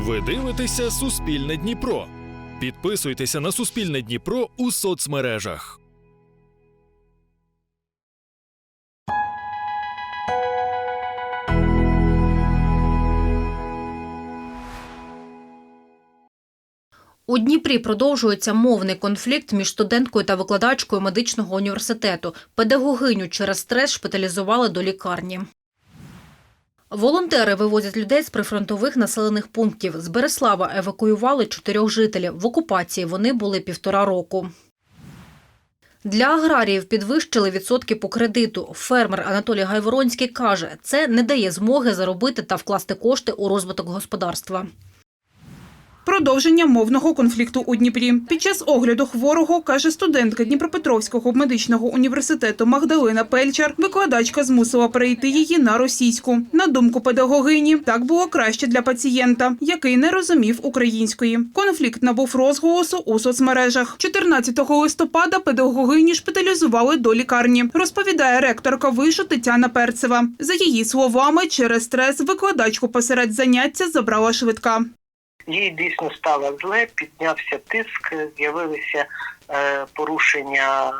Ви дивитеся Суспільне Дніпро. Підписуйтеся на Суспільне Дніпро у соцмережах. У Дніпрі продовжується мовний конфлікт між студенткою та викладачкою медичного університету. Педагогиню через стрес шпиталізували до лікарні. Волонтери вивозять людей з прифронтових населених пунктів. З Береслава евакуювали чотирьох жителів. В окупації вони були півтора року. Для аграріїв підвищили відсотки по кредиту. Фермер Анатолій Гайворонський каже, це не дає змоги заробити та вкласти кошти у розвиток господарства. Продовження мовного конфлікту у Дніпрі. Під час огляду хворого, каже студентка Дніпропетровського медичного університету Магдалина Пельчар, викладачка змусила перейти її на російську. На думку педагогині, так було краще для пацієнта, який не розумів української. Конфлікт набув розголосу у соцмережах. 14 листопада педагогині шпиталізували до лікарні, розповідає ректорка вишу Тетяна Перцева. За її словами, через стрес викладачку посеред заняття забрала швидка. Їй дійсно стало зле, піднявся тиск, з'явилися е, порушення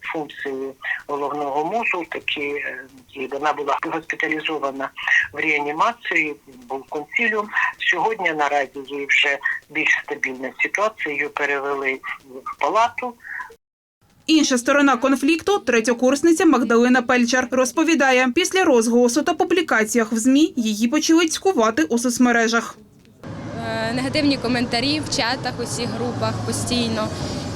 функції головного мозку. Такі е, і вона була госпіталізована в реанімації, був консиліум. Сьогодні наразі їй вже більш стабільна ситуація. Її перевели в палату. Інша сторона конфлікту третьокурсниця Магдалина Пельчар розповідає, після розголосу та публікаціях в змі її почали цькувати у соцмережах. Негативні коментарі в чатах, усіх групах постійно.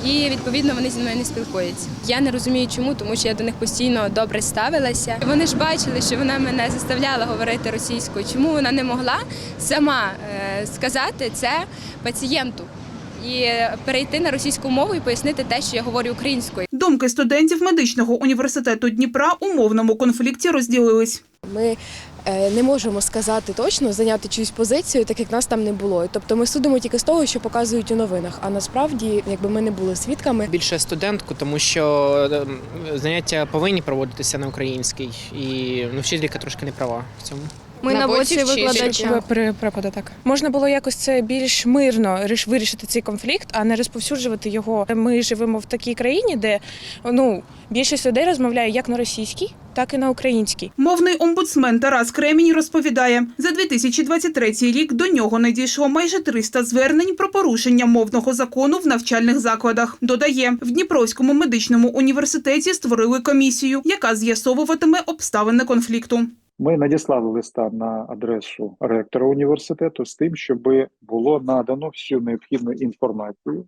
І відповідно вони зі мною не спілкуються. Я не розумію, чому, тому що я до них постійно добре ставилася. Вони ж бачили, що вона мене заставляла говорити російською. Чому вона не могла сама е, сказати це пацієнту і перейти на російську мову і пояснити те, що я говорю українською. Думки студентів медичного університету Дніпра у мовному конфлікті розділились. Ми не можемо сказати точно, зайняти чиюсь позицію, так як нас там не було. Тобто ми судимо тільки з того, що показують у новинах. А насправді, якби ми не були свідками, більше студентку, тому що е, заняття повинні проводитися на українській, і ну, вчителька трошки не права в цьому. ми на боці викладача. При преподу так можна було якось це більш мирно ріш- вирішити цей конфлікт, а не розповсюджувати його. Ми живемо в такій країні, де ну більшість людей розмовляє як на російській, так і на українській. Мовний омбудсмен Тарас Кремінь розповідає, за 2023 рік до нього надійшло майже 300 звернень про порушення мовного закону в навчальних закладах. Додає, в Дніпровському медичному університеті створили комісію, яка з'ясовуватиме обставини конфлікту. Ми надіслали листа на адресу ректора університету з тим, щоб було надано всю необхідну інформацію,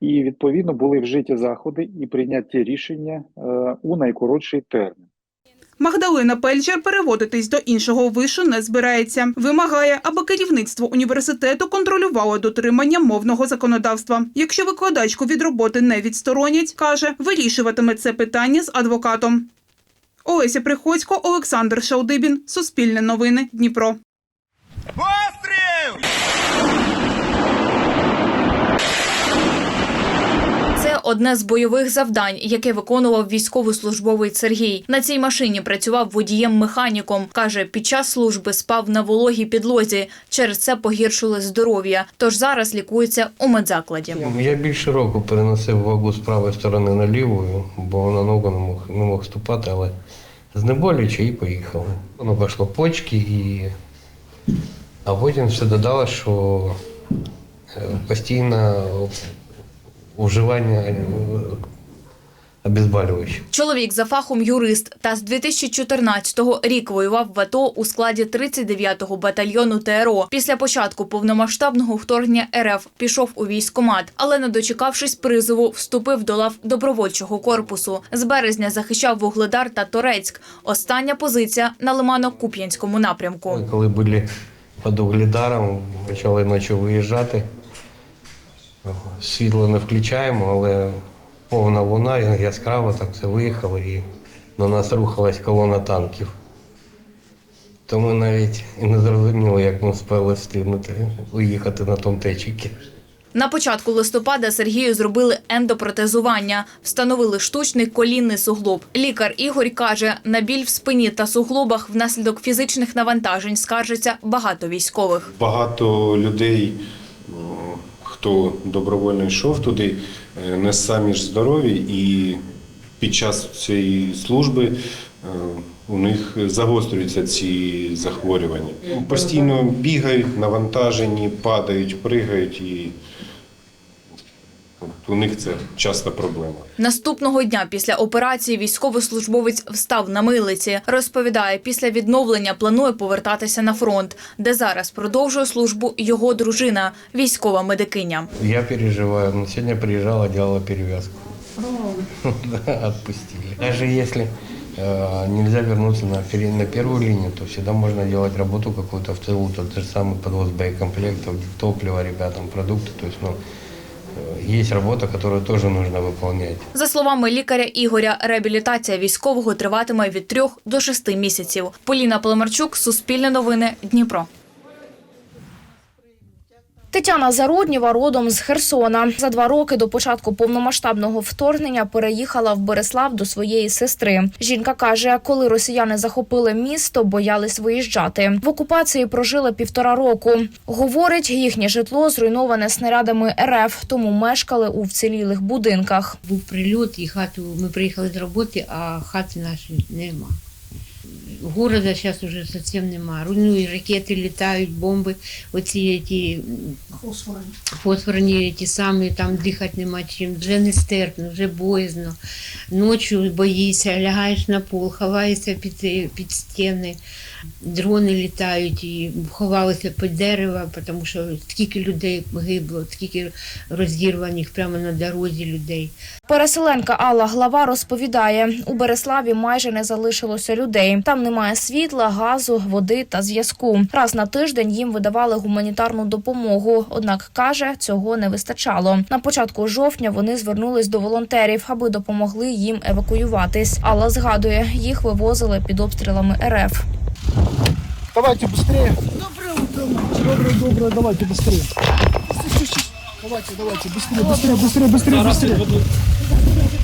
і відповідно були вжиті заходи і прийняті рішення е, у найкоротший термін. Магдалина Пельчер переводитись до іншого вишу не збирається. Вимагає, аби керівництво університету контролювало дотримання мовного законодавства. Якщо викладачку від роботи не відсторонять, каже, вирішуватиме це питання з адвокатом. Олеся Приходько, Олександр Шалдибін, Суспільне новини, Дніпро. Це одне з бойових завдань, яке виконував військовослужбовий Сергій. На цій машині працював водієм-механіком. Каже, під час служби спав на вологій підлозі. Через це погіршили здоров'я. Тож зараз лікується у медзакладі. Я більше року переносив вагу з правої сторони на ліву, бо на ногу не мог, не мог ступати, але знеболюючи і поїхали. Воно пішло почки, і... а потім все додало, що е, постійне вживання е, обезболюючих. Чоловік за фахом юрист та з 2014-го рік воював в АТО у складі 39-го батальйону ТРО. Після початку повномасштабного вторгнення РФ пішов у військкомат, але не дочекавшись призову, вступив до лав добровольчого корпусу. З березня захищав Вугледар та Торецьк. Остання позиція на Лимано-Куп'янському напрямку. Коли були під Угледаром, почали ночі виїжджати. Світло не включаємо, але повна луна, яскраво так все виїхало і на нас рухалась колона танків. То ми навіть і не зрозуміли, як ми спали встигнути уїхати на том течіки. На початку листопада Сергію зробили ендопротезування, встановили штучний колінний суглоб. Лікар Ігор каже, на біль в спині та суглобах внаслідок фізичних навантажень скаржиться багато військових. Багато людей, хто добровольно йшов туди, е, не самі ж здорові, і під час цієї служби е, у них загострюються ці захворювання. Постійно бігають, навантажені, падають, пригають, і у них це часто проблема. Наступного дня після операції військовослужбовець встав на милиці. Розповідає, після відновлення планує повертатися на фронт, де зараз продовжує службу його дружина, військова медикиня. Я переживаю. Но сегодня приезжала, делала перевязку. Да, отпустили. Даже если э, нельзя вернуться на, пере- на первую линию, то всегда можно делать работу какую-то в тылу, тот же самый подвоз боекомплектов, топлива ребятам, продукты. То есть, ну, э, робота, яку теж потрібно виконувати. За словами лікаря Ігоря, реабілітація військового триватиме від трьох до шести місяців. Поліна Поломарчук, Суспільне новини, Дніпро. Тетяна Заруднєва родом з Херсона. За два роки до початку повномасштабного вторгнення переїхала в Береслав до своєї сестри. Жінка каже, коли росіяни захопили місто, боялись виїжджати. В окупації прожили півтора року. Говорить, їхнє житло зруйноване снарядами РФ, тому мешкали у вцілілих будинках. Був прильот, і хату ми приїхали з роботи, а хати нашої нема. Города зараз уже зовсім нема. Руйнують ракети, літають, бомби, оці ті фосфорні ті самі, там дихати нема чим. Вже нестерпно, вже боязно. Ночі боїшся, лягаєш на пол, ховаєшся під, під стіни. Дрони літають і ховалися під дерева, тому що скільки людей гибло, скільки розірваних прямо на дорозі людей. Переселенка Алла Глава розповідає, у Береславі майже не залишилося людей. Там немає світла, газу, води та зв'язку. Раз на тиждень їм видавали гуманітарну допомогу. Однак каже, цього не вистачало. На початку жовтня вони звернулись до волонтерів, аби допомогли їм евакуюватись. Алла згадує, їх вивозили під обстрілами РФ. Давайте быстрее. Доброе утро. Доброе, доброе, давайте быстрее. Давайте, давайте, быстрее, быстрее, быстрее, быстрее, быстрее.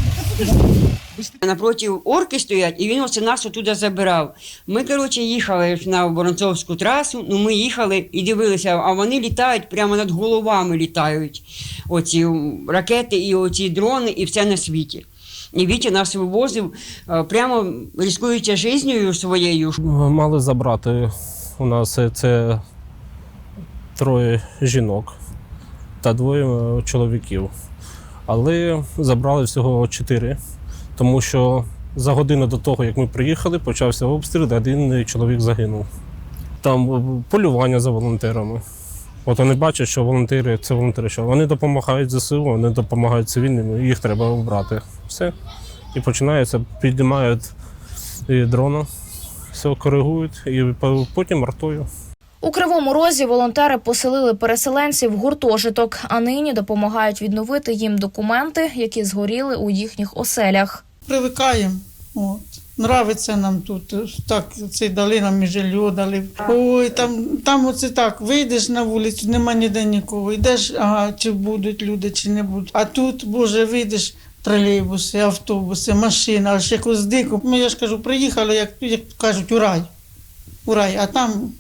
Напроти орки стоять, і він оце нас отуди забирав. Ми, коротше, їхали на Воронцовську трасу, ну ми їхали і дивилися, а вони літають прямо над головами літають. Оці ракети і оці дрони, і все на світі. І Вітя нас вивозив, е, прямо ризикуючи життю своєю. Мали забрати у нас це троє жінок та двоє е, чоловіків. Але забрали всього чотири, тому що за годину до того, як ми приїхали, почався обстріл, де один чоловік загинув. Там е, полювання за волонтерами. От вони бачать, що волонтери це волонтери, що вони допомагають ЗСУ, вони допомагають цивільним, їх треба обрати. Все. І починається, піднімають дрона, все коригують, і потім артою. У Кривому Розі волонтери поселили переселенців в гуртожиток, а нині допомагають відновити їм документи, які згоріли у їхніх оселях. Привикаємо. От. Нравиться нам тут. Так, це дали нам і жилье дали. Ой, там, там оце так, вийдеш на вулицю, нема ніде нікого. Йдеш, ага, чи будуть люди, чи не будуть. А тут, Боже, вийдеш. Тролейбуси, автобуси, машина, аж якось дико. Ми, я ж кажу, приїхали, як, як кажуть, у рай. У рай, а там,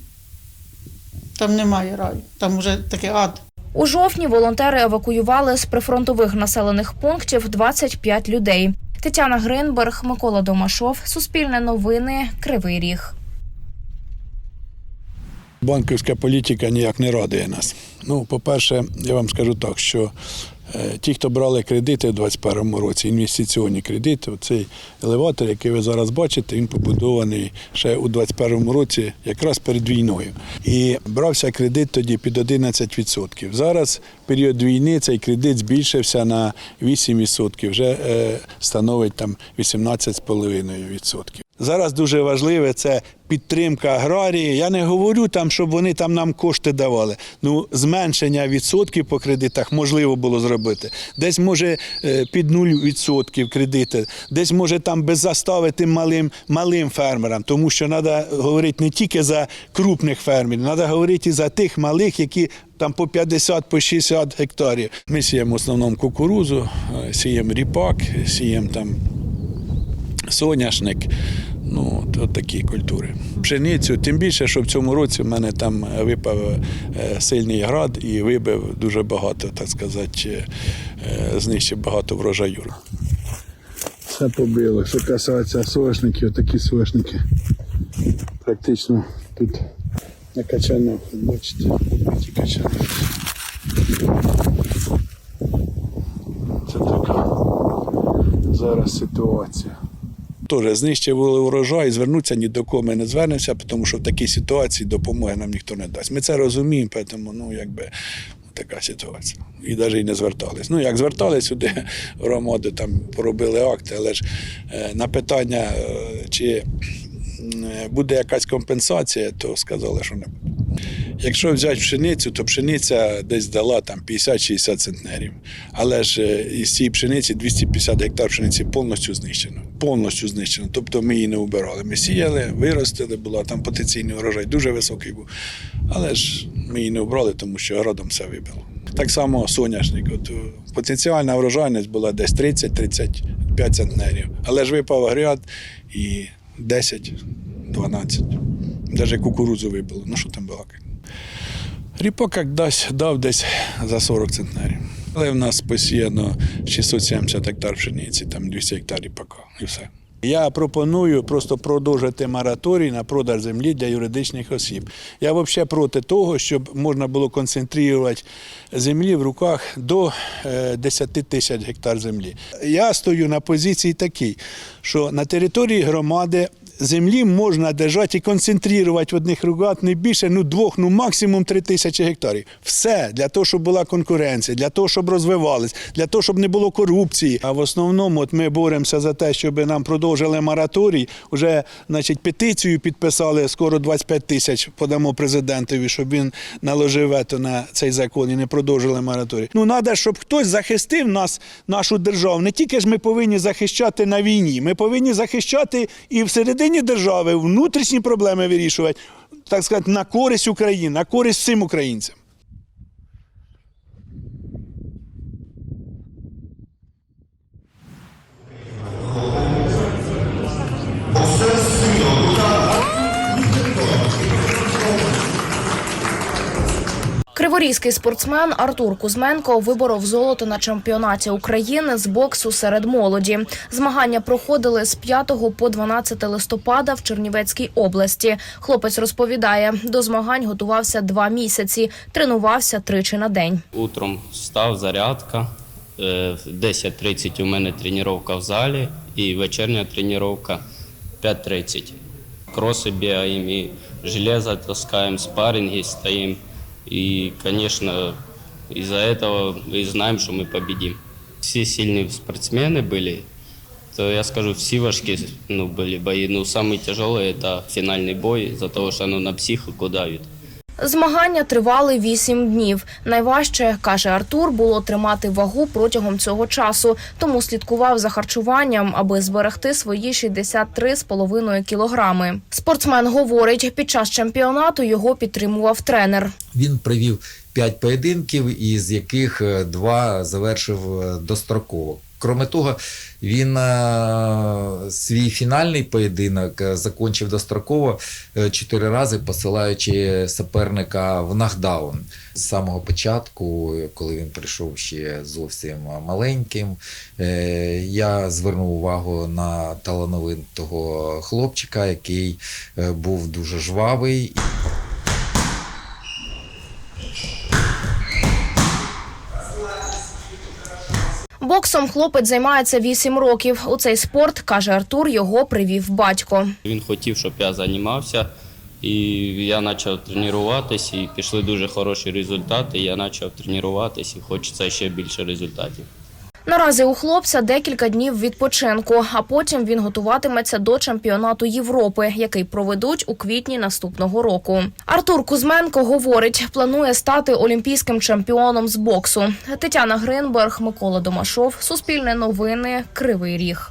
там немає раю, там вже таке ад. У жовтні волонтери евакуювали з прифронтових населених пунктів 25 людей. Тетяна Гринберг, Микола Домашов, Суспільне новини, Кривий Ріг. Банківська політика ніяк не радує нас. Ну, по-перше, я вам скажу так, що ті, хто брали кредити у 2021 році, інвестиційні кредити, цей елеватор, який ви зараз бачите, він побудований ще у 2021 році, якраз перед війною. І брався кредит тоді під 11%. Зараз, в період війни, цей кредит збільшився на 8%, вже е, становить там 18,5%. Зараз дуже важливе це підтримка аграрії. Я не говорю там, щоб вони там нам кошти давали. Ну, зменшення відсотків по кредитах можливо було зробити. Десь може е, під нуль відсотків кредити, десь може там без застави тим малим, малим фермерам, тому що треба говорити не тільки за крупних фермерів, треба говорити і за тих малих, які там по 50 по 60 гектарів. Ми сіємо в основному кукурузу, е, сіємо ріпак, сіємо там соняшник. Ну, от, от такі культури. Пшеницю, тим більше, що в цьому році в мене там випав е, сильний град і вибив дуже багато, так сказати, е, знищив багато врожаю. Все побило. Що касається соняшників, такі соняшники практично тут накачано, бачите, ті качани. Це така зараз ситуація. Теж знищили урожай, звернутися ні до кого ми не звернемося, тому що в такій ситуації допомоги нам ніхто не дасть. Ми це розуміємо, тому ну, якби, така ситуація. І навіть не звертались. Ну, як звертались сюди, громади там поробили акти, але ж е, на питання, е, чи буде якась компенсація, то сказали, що не буде. Якщо взяти пшеницю, то пшениця десь дала там 50-60 центнерів. Але ж е, із цієї пшениці 250 гектар пшениці повністю знищено. Повністю знищено. Тобто ми її не убирали. Ми сіяли, виростили, була там потенційний урожай, дуже високий був. Але ж ми її не убрали, тому що городом все вибило. Так само соняшник. От, е, потенціальна врожайність була десь 30-35 центнерів. Але ж випав гряд і 10-12. Навіть кукурудзу вибило. Ну що там балакати. Ріпак як дасть, дав десь за 40 центнерів. Але в нас посіяно 670 гектар пшениці, там 200 гектар ріпака і все. Я пропоную просто продовжити мораторій на продаж землі для юридичних осіб. Я взагалі проти того, щоб можна було концентрувати землі в руках до е, 10 тисяч гектар землі. Я стою на позиції такій, що на території громади землі можна держати і концентрувати в одних руках не більше, ну двох, ну максимум три тисячі гектарів. Все для того, щоб була конкуренція, для того, щоб розвивались, для того, щоб не було корупції. А в основному, от ми боремося за те, щоб нам продовжили мораторій. Уже, значить, петицію підписали скоро 25 тисяч. Подамо президентові, щоб він наложив вето на цей закон і не продовжили мораторій. Ну треба, щоб хтось захистив нас, нашу державу. Не тільки ж ми повинні захищати на війні, ми повинні захищати і всередині держави внутрішні проблеми вирішувати, так сказати, на користь України, на користь всім українцям. Криворізький спортсмен Артур Кузьменко виборов золото на чемпіонаті України з боксу серед молоді. Змагання проходили з 5 по 12 листопада в Чернівецькій області. Хлопець розповідає, до змагань готувався два місяці, тренувався тричі на день. Утром встав, зарядка. Е, В 10.30 у мене тренування в залі і вечірня тренування 5.30. Кроси бігаємо, і железо таскаємо, спарринги стоїмо. И, конечно, из-за этого мы знаем, что мы победим. Все сильные спортсмены были, то я скажу, все важкие ну, были бои. Но самый тяжелый – это финальный бой, из-за того, что оно на психику давит. Змагання тривали вісім днів. Найважче, каже Артур, було тримати вагу протягом цього часу, тому слідкував за харчуванням, аби зберегти свої 63,5 кілограми. Спортсмен говорить, під час чемпіонату його підтримував тренер. Він провів п'ять поєдинків, із яких е, два завершив е, достроково. Кроме того, він е, свій фінальний поєдинок е, закінчив достроково е, чотири рази, посилаючи суперника в нокдаун. З самого початку, коли він прийшов ще зовсім маленьким, я звернув увагу на талановитого хлопчика, який був дуже жвавий. Боксом хлопець займається вісім років. У цей спорт, каже Артур, його привів батько. Він хотів, щоб я займався, і я почав тренуватися, і пішли дуже хороші результати. Я почав тренуватися, і хочеться ще більше результатів. Наразі у хлопця декілька днів відпочинку, а потім він готуватиметься до чемпіонату Європи, який проведуть у квітні наступного року. Артур Кузьменко говорить, планує стати олімпійським чемпіоном з боксу. Тетяна Гринберг, Микола Домашов, Суспільне новини, Кривий Ріг.